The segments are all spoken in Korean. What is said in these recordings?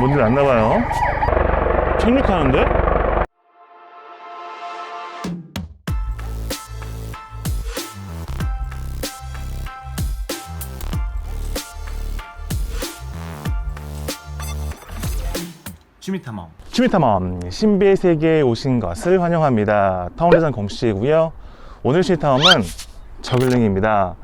뭔지 났나봐요. 착륙하는데? 취미탐험 취미탐험 신비의 세계에 오신 것을 환영합니다. 타운대전 공식이고요. 오늘 취미탐험은 저글링입니다.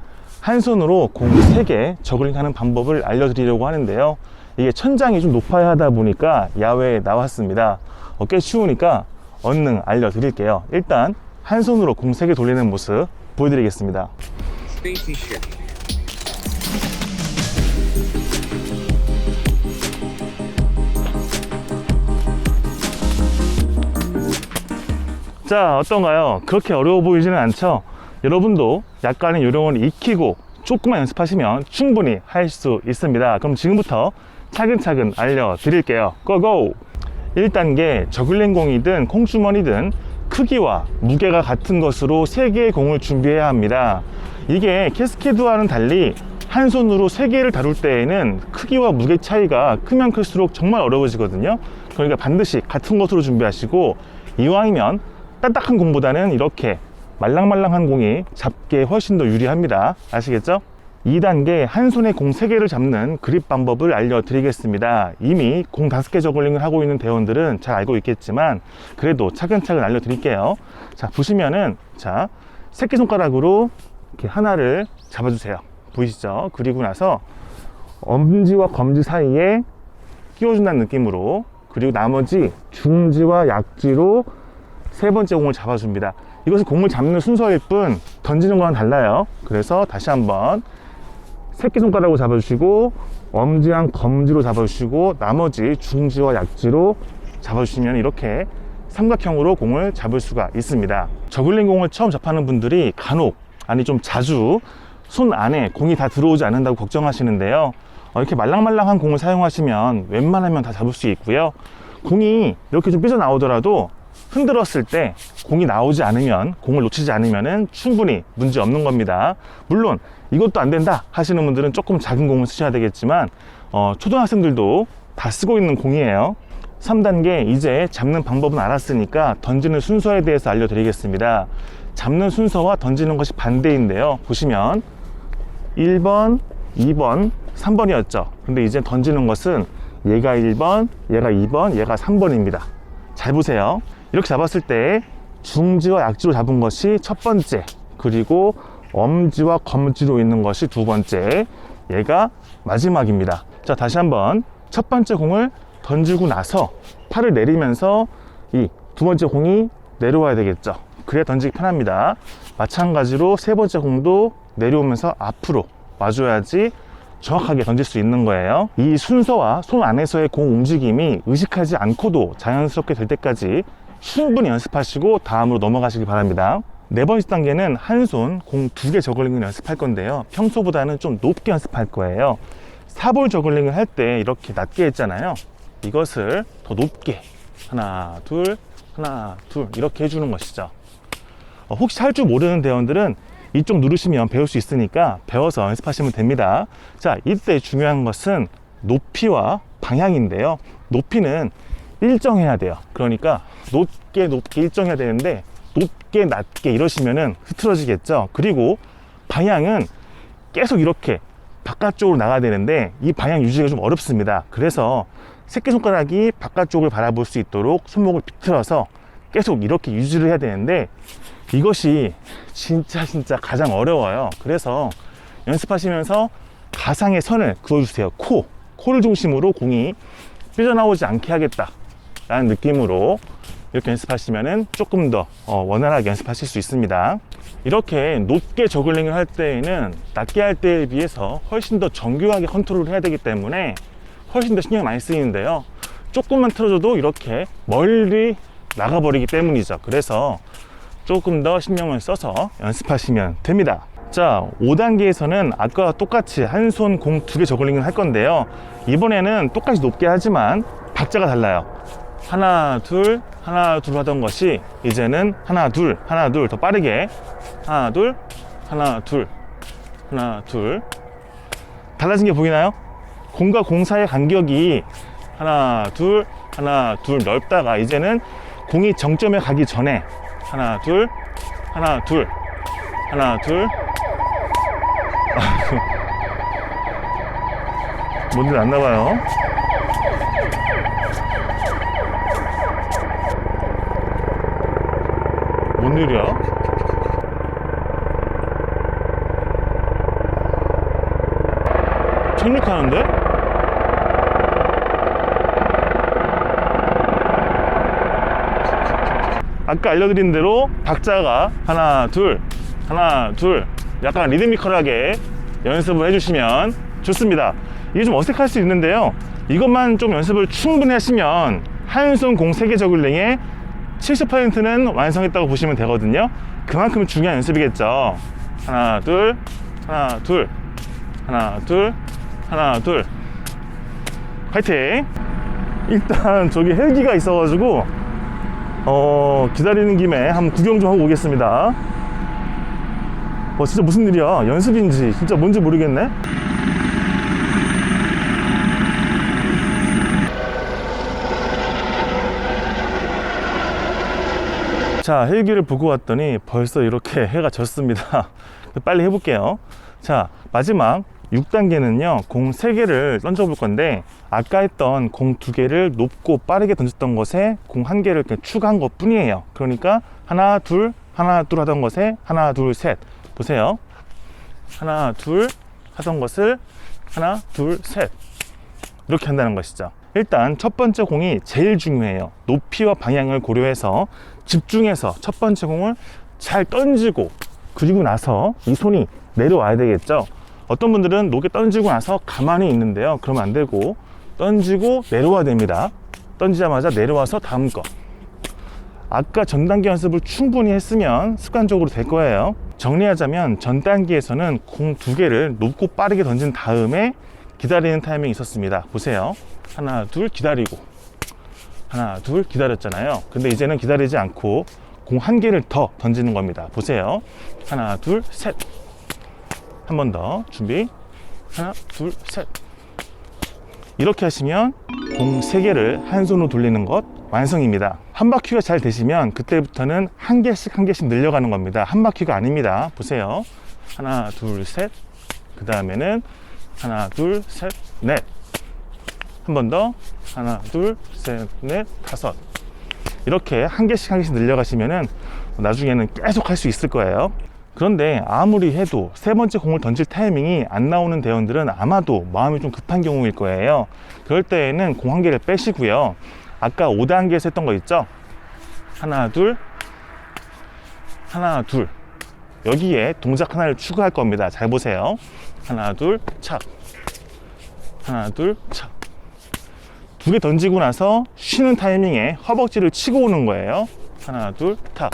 한 손으로 공 3개 저글링하는 방법을 알려드리려고 하는데요. 이게 천장이 좀 높아야 하다 보니까 야외에 나왔습니다. 어, 꽤 쉬우니까 얼른 알려드릴게요. 일단 한 손으로 공 3개 돌리는 모습 보여드리겠습니다. 자 어떤가요? 그렇게 어려워 보이지는 않죠? 여러분도 약간의 요령을 익히고 조금만 연습하시면 충분히 할 수 있습니다 그럼 지금부터 차근차근 알려드릴게요 고고! 1단계 저글링 공이든 콩주머니든 크기와 무게가 같은 것으로 3개의 공을 준비해야 합니다 이게 캐스케드와는 달리 한 손으로 3개를 다룰 때에는 크기와 무게 차이가 크면 클수록 정말 어려워지거든요 그러니까 반드시 같은 것으로 준비하시고 이왕이면 딱딱한 공보다는 이렇게 말랑말랑한 공이 잡기에 훨씬 더 유리합니다. 아시겠죠? 2단계 한 손에 공 3개를 잡는 그립 방법을 알려드리겠습니다. 이미 공 5개 저글링을 하고 있는 대원들은 잘 알고 있겠지만 그래도 차근차근 알려드릴게요. 자, 보시면은 자, 새끼손가락으로 이렇게 하나를 잡아주세요. 보이시죠? 그리고 나서 엄지와 검지 사이에 끼워준다는 느낌으로 그리고 나머지 중지와 약지로 세 번째 공을 잡아줍니다. 이것은 공을 잡는 순서일 뿐 던지는 거랑 달라요. 그래서 다시 한번 새끼손가락으로 잡아주시고 엄지랑 검지로 잡아주시고 나머지 중지와 약지로 잡아주시면 이렇게 삼각형으로 공을 잡을 수가 있습니다. 저글링 공을 처음 접하는 분들이 간혹 아니 좀 자주 손 안에 공이 다 들어오지 않는다고 걱정하시는데요. 어, 이렇게 말랑말랑한 공을 사용하시면 웬만하면 다 잡을 수 있고요. 공이 이렇게 좀 삐져나오더라도 흔들었을 때 공이 나오지 않으면 공을 놓치지 않으면 충분히 문제 없는 겁니다. 물론 이것도 안 된다 하시는 분들은 조금 작은 공을 쓰셔야 되겠지만 어, 초등학생들도 다 쓰고 있는 공이에요. 3단계 이제 잡는 방법은 알았으니까 던지는 순서에 대해서 알려드리겠습니다. 잡는 순서와 던지는 것이 반대인데요. 보시면 1번 2번 3번이었죠. 근데 이제 던지는 것은 얘가 1번 얘가 2번 얘가 3번입니다. 잘 보세요 이렇게 잡았을 때 중지와 약지로 잡은 것이 첫 번째 그리고 엄지와 검지로 있는 것이 두 번째 얘가 마지막입니다. 자 다시 한번 첫 번째 공을 던지고 나서 팔을 내리면서 이 두 번째 공이 내려와야 되겠죠. 그래야 던지기 편합니다. 마찬가지로 세 번째 공도 내려오면서 앞으로 와줘야지 정확하게 던질 수 있는 거예요. 이 순서와 손 안에서의 공 움직임이 의식하지 않고도 자연스럽게 될 때까지 충분히 연습하시고 다음으로 넘어가시기 바랍니다. 네 번째 단계는 한 손 공 두 개 저글링을 연습할 건데요. 평소보다는 좀 높게 연습할 거예요. 사볼 저글링을 할 때 이렇게 낮게 했잖아요. 이것을 더 높게 하나 둘 하나 둘 이렇게 해주는 것이죠. 어, 혹시 할 줄 모르는 대원들은 이쪽 누르시면 배울 수 있으니까 배워서 연습하시면 됩니다. 자, 이때 중요한 것은 높이와 방향인데요. 높이는 일정해야 돼요. 그러니까 높게 높게 일정해야 되는데 높게 낮게 이러시면은 흐트러지겠죠. 그리고 방향은 계속 이렇게 바깥쪽으로 나가야 되는데 이 방향 유지가 좀 어렵습니다. 그래서 새끼손가락이 바깥쪽을 바라볼 수 있도록 손목을 비틀어서 계속 이렇게 유지를 해야 되는데 이것이 진짜 진짜 가장 어려워요. 그래서 연습하시면서 가상의 선을 그어주세요. 코, 코를 중심으로 공이 삐져나오지 않게 하겠다. 라는 느낌으로 이렇게 연습하시면 조금 더 어, 원활하게 연습하실 수 있습니다. 이렇게 높게 저글링을 할 때에는 낮게 할 때에 비해서 훨씬 더 정교하게 컨트롤을 해야 되기 때문에 훨씬 더 신경이 많이 쓰이는데요. 조금만 틀어줘도 이렇게 멀리 나가버리기 때문이죠. 그래서 조금 더 신경을 써서 연습하시면 됩니다. 자, 5단계에서는 아까와 똑같이 한 손 공 두 개 저글링을 할 건데요. 이번에는 똑같이 높게 하지만 박자가 달라요. 하나, 둘, 하나, 둘 하던 것이 이제는 하나, 둘, 하나, 둘 더 빠르게 하나, 둘, 하나, 둘, 하나, 둘 달라진 게 보이나요? 공과 공 사이의 간격이 하나, 둘, 하나, 둘 넓다가 이제는 공이 정점에 가기 전에 하나, 둘, 하나, 둘, 하나, 둘. 뭔일 안 나봐요. 뭔 일이야? 착륙하는데? 아까 알려드린 대로 박자가 하나 둘 하나 둘 약간 리드미컬하게 연습을 해주시면 좋습니다 이게 좀 어색할 수 있는데요 이것만 좀 연습을 충분히 하시면 한손 공 세개 저글링의 70%는 완성했다고 보시면 되거든요. 그만큼 중요한 연습이겠죠. 하나 둘 하나 둘 하나 둘 하나 둘. 파이팅! 일단 저기 헬기가 있어 가지고 어 기다리는 김에 한번 구경 좀 하고 오겠습니다. 어 진짜 무슨 일이야? 연습인지 진짜 뭔지 모르겠네 자 헬기를 보고 왔더니 벌써 이렇게 해가 졌습니다. 빨리 해볼게요. 자 마지막 6단계는요 공 3개를 던져 볼 건데 아까 했던 공 2개를 높고 빠르게 던졌던 것에 공 1개를 이렇게 추가한 것 뿐이에요. 그러니까 하나 둘 하나 둘 하던 것에 하나 둘 셋. 보세요. 하나 둘 하던 것을 하나 둘 셋. 이렇게 한다는 것이죠 일단 첫 번째 공이 제일 중요해요. 높이와 방향을 고려해서 집중해서 첫 번째 공을 잘 던지고 그리고 나서 이 손이 내려와야 되겠죠? 어떤 분들은 높게 던지고 나서 가만히 있는데요. 그러면 안 되고 던지고 내려와야 됩니다. 던지자마자 내려와서 다음 거. 아까 전 단계 연습을 충분히 했으면 습관적으로 될 거예요. 정리하자면 전 단계에서는 공 두 개를 높고 빠르게 던진 다음에 기다리는 타이밍이 있었습니다. 보세요 하나 둘 기다리고. 하나 둘 기다렸잖아요. 근데 이제는 기다리지 않고 공 한 개를 더 던지는 겁니다. 보세요. 하나 둘 셋. 한 번 더 준비. 하나 둘 셋. 이렇게 하시면 공 세 개를 한 손으로 돌리는 것 완성입니다. 한 바퀴가 잘 되시면 그때부터는 한 개씩 한 개씩 늘려가는 겁니다. 한 바퀴가 아닙니다. 보세요. 하나 둘 셋. 그 다음에는 하나 둘 셋. 넷 한 번 더. 하나 둘셋넷 다섯. 이렇게 한 개씩 한 개씩 늘려가시면은 나중에는 계속 할 수 있을 거예요. 그런데 아무리 해도 세 번째 공을 던질 타이밍이 안 나오는 대원들은 아마도 마음이 좀 급한 경우일 거예요. 그럴 때에는 공 한 개를 빼시고요. 아까 5단계에서 했던 거 있죠? 하나 둘. 하나 둘. 여기에 동작 하나를 추가할 겁니다. 잘 보세요. 하나 둘 착 하나 둘 착 두 개 던지고 나서 쉬는 타이밍에 허벅지를 치고 오는 거예요. 하나 둘 탁.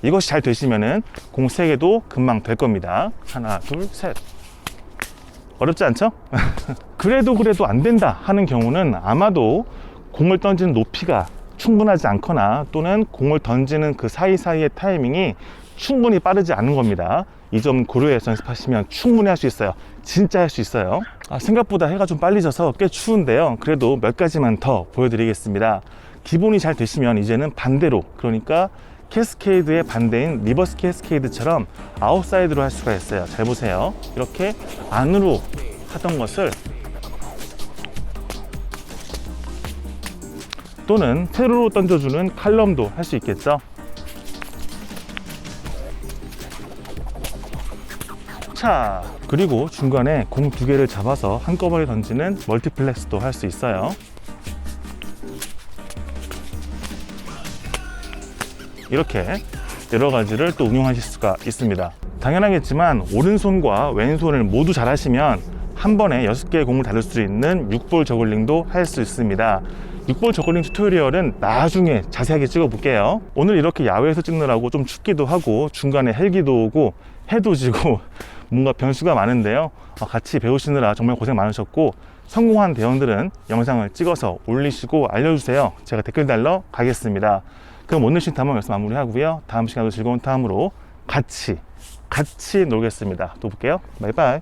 이것이 잘 되시면은 공 세 개도 금방 될 겁니다. 하나 둘 셋. 어렵지 않죠? 그래도 그래도 안 된다 하는 경우는 아마도 공을 던지는 높이가 충분하지 않거나 또는 공을 던지는 그 사이사이의 타이밍이 충분히 빠르지 않은 겁니다. 이 점 고려해서 연습하시면 충분히 할 수 있어요. 진짜 할 수 있어요. 아, 생각보다 해가 좀 빨리 져서 꽤 추운데요. 그래도 몇 가지만 더 보여드리겠습니다. 기본이 잘 되시면 이제는 반대로 그러니까 캐스케이드의 반대인 리버스 캐스케이드처럼 아웃사이드로 할 수가 있어요. 잘 보세요. 이렇게 안으로 하던 것을 또는 세로로 던져주는 칼럼도 할 수 있겠죠. 자, 그리고 중간에 공 두 개를 잡아서 한꺼번에 던지는 멀티플렉스도 할 수 있어요. 이렇게 여러 가지를 또 응용하실 수가 있습니다. 당연하겠지만 오른손과 왼손을 모두 잘 하시면 한 번에 6개의 공을 다룰 수 있는 6볼 저글링도 할 수 있습니다. 6볼 저글링 튜토리얼은 나중에 자세하게 찍어 볼게요. 오늘 이렇게 야외에서 찍느라고 좀 춥기도 하고 중간에 헬기도 오고 해도 지고 뭔가 변수가 많은데요. 어, 같이 배우시느라 정말 고생 많으셨고 성공한 대원들은 영상을 찍어서 올리시고 알려주세요. 제가 댓글 달러 가겠습니다. 그럼 오늘 신 탐험 여기서 마무리하고요. 다음 시간도 즐거운 탐험으로 같이 같이 놀겠습니다. 또 볼게요. 바이바이.